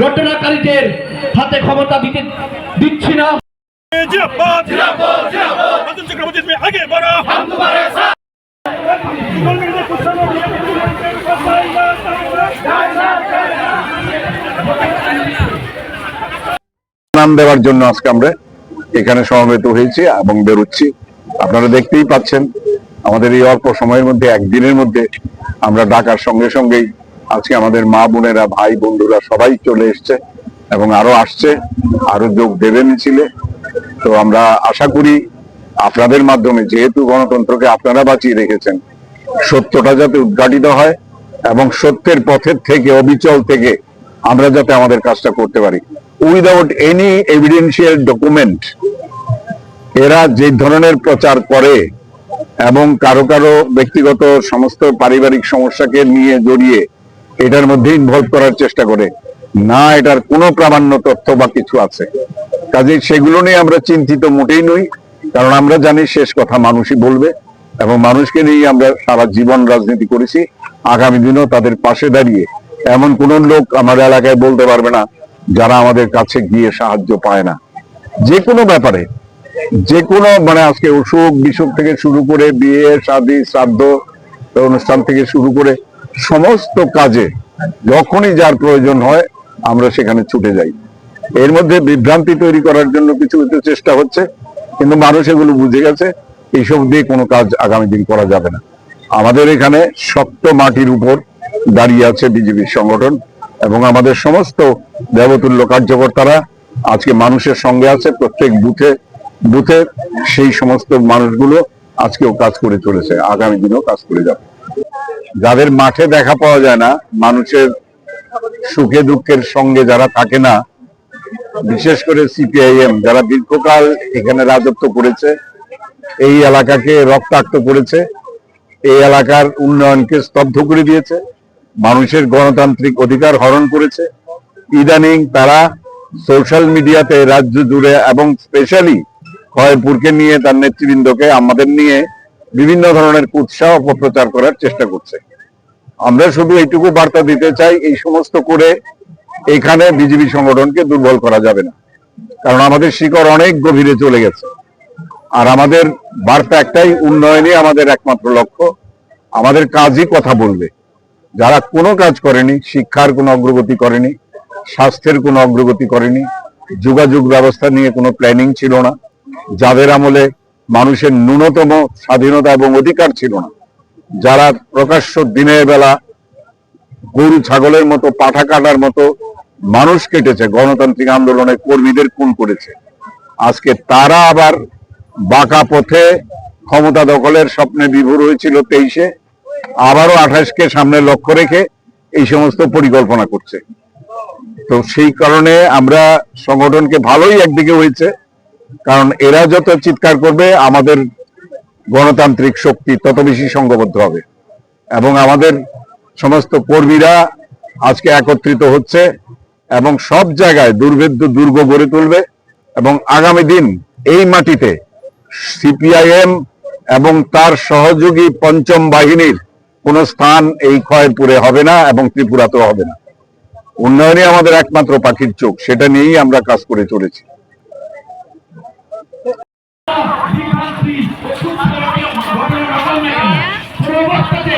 ঘটনাকারীদের হাতে ক্ষমতা দিতে দিচ্ছি না। নাম দেওয়ার জন্য আজকে আমরা এখানে সমবেত হয়েছি এবং বেরোচ্ছি। আপনারা দেখতেই পাচ্ছেন আমাদের এই অল্প সময়ের মধ্যে একদিনের মধ্যে আমরা ঢাকার সঙ্গে সঙ্গেই আজকে আমাদের মা বোনেরা, ভাই বন্ধুরা সবাই চলে এসছে এবং আরও আসছে, আরও যোগ দেবে মিছিলে। তো আমরা আশা করি আপনাদের মাধ্যমে, যেহেতু গণতন্ত্রকে আপনারা বাঁচিয়ে রেখেছেন, সত্যটা যাতে উদ্ঘাটিত হয় এবং সত্যের পথের থেকে, অবিচল থেকে আমরা যাতে আমাদের কাজটা করতে পারি। উইদাউট এনি এভিডেন্সিয়াল ডকুমেন্ট এরা যে ধরনের প্রচার করে এবং কারও কারও ব্যক্তিগত সমস্ত পারিবারিক সমস্যাকে নিয়ে জড়িয়ে এটার মধ্যে ইনভলভ করার চেষ্টা করে। না, এটার কোনো প্রামাণ্য তথ্য বা কিছু আছে। কাজে সেগুলো নিয়ে আমরা চিন্তিত মোটেই নই, কারণ আমরা জানি শেষ কথা মানুষই বলবে, এবং মানুষকে নিয়ে আমরা সারা জীবন রাজনীতি করেছি। আগামী দিনেও তাদের পাশে দাঁড়িয়ে এমন কোন লোক আমার এলাকায় বলতে পারবে না, যারা আমাদের কাছে গিয়ে সাহায্য পায় না। যে কোনো ব্যাপারে, যে কোনো মানে আজকে অসুখ বিসুখ থেকে শুরু করে বিয়ে, শাদী, শ্রাদ্ধ অনুষ্ঠান থেকে শুরু করে সমস্ত কাজে যখনই যার প্রয়োজন হয়, আমরা সেখানে ছুটে যাই। এর মধ্যে বিভ্রান্তি তৈরি করার জন্য কিছু কিছু চেষ্টা হচ্ছে, কিন্তু মানুষ এগুলো বুঝে গেছে, এইসব দিয়ে কোনো কাজ আগামী দিন করা যাবে না। আমাদের এখানে শক্ত মাটির উপর দাঁড়িয়ে আছে বিজেপির সংগঠন এবং আমাদের সমস্ত দেবতুল্য কার্যকর্তারা আজকে মানুষের সঙ্গে আছে, প্রত্যেক বুথে বুথে সেই সমস্ত মানুষগুলো আজকেও কাজ করে চলেছে, আগামী দিনেও কাজ করে যাবে। যাদের মাঠে দেখা পাওয়া যায় না, মানুষের সুখে দুঃখের সঙ্গে যারা থাকে না, বিশেষ করে সিপিআইএম, যারা দীর্ঘকাল এখানে রাজত্ব করেছে, এই এলাকাকে রক্তাক্ত করেছে, এই এলাকার উন্নয়নকে স্তব্ধ করে দিয়েছে, মানুষের গণতান্ত্রিক অধিকার হরণ করেছে। ইদানিং তারা সোশ্যাল মিডিয়াতে রাজ্য জুড়ে এবং স্পেশালি খয়পুরকে নিয়ে তার নেতৃবৃন্দকে, আমাদের নিয়ে বিভিন্ন ধরনের উৎসাহ অপপ্রচার করার চেষ্টা করছে। আমরা শুধু এইটুকু বার্তা দিতে চাই, এই সমস্ত করে এখানে বিজেপি সংগঠনকে দুর্বল করা যাবে না। কারণ আমাদের শিকড় অনেক গভীরে চলে গেছে। আর আমাদের বার্তা একটাই, উন্নয়নই আমাদের একমাত্র লক্ষ্য। আমাদের কাজই কথা বলবে। যারা কোনো কাজ করেনি, শিক্ষার কোনো অগ্রগতি করেনি, স্বাস্থ্যের কোনো অগ্রগতি করেনি, যোগাযোগ ব্যবস্থা নিয়ে কোনো প্ল্যানিং ছিল না, যাদের আমলে মানুষের ন্যূনতম স্বাধীনতা এবং অধিকার ছিল না। যারা প্রকাশ্য দিনের বেলা গরু, ছাগলের মতো, পাঠা কাটার মতো মানুষ কেটেছে, গণতান্ত্রিক আন্দোলনের কর্মীদের খুন করেছে। আজকে তারা আবার বাঁকা পথে ক্ষমতা দখলের স্বপ্নে বিভোর হয়েছিল তেইশে, আবারও আঠাশকে সামনে লক্ষ্য রেখে এই সমস্ত পরিকল্পনা করছে। তো সেই কারণে আমরা সংগঠনকে ভালোই একদিকে হয়েছে। কারণ এরা যত চিৎকার করবে, আমাদের গণতান্ত্রিক শক্তি তত বেশি সংঘবদ্ধ হবে। এবং আমাদের সমস্ত কর্মীরা আজকে একত্রিত হচ্ছে এবং সব জায়গায় দুর্ভেদ্য, দুর্গ গড়ে তুলবে এবং আগামী দিন এই মাটিতে সিপিআইএম এবং তার সহযোগী পঞ্চম বাহিনীর কোন স্থান এই ক্ষয়পুরে হবে না এবং ত্রিপুরাতেও হবে না। উন্নয়নে আমাদের একমাত্র পাখির চোখ, সেটা নিয়েই আমরা কাজ করে চলেছি। বিভ্রান্তি, সুস্থ ঘটনা ঘটনা, পুরো অবস্থাতে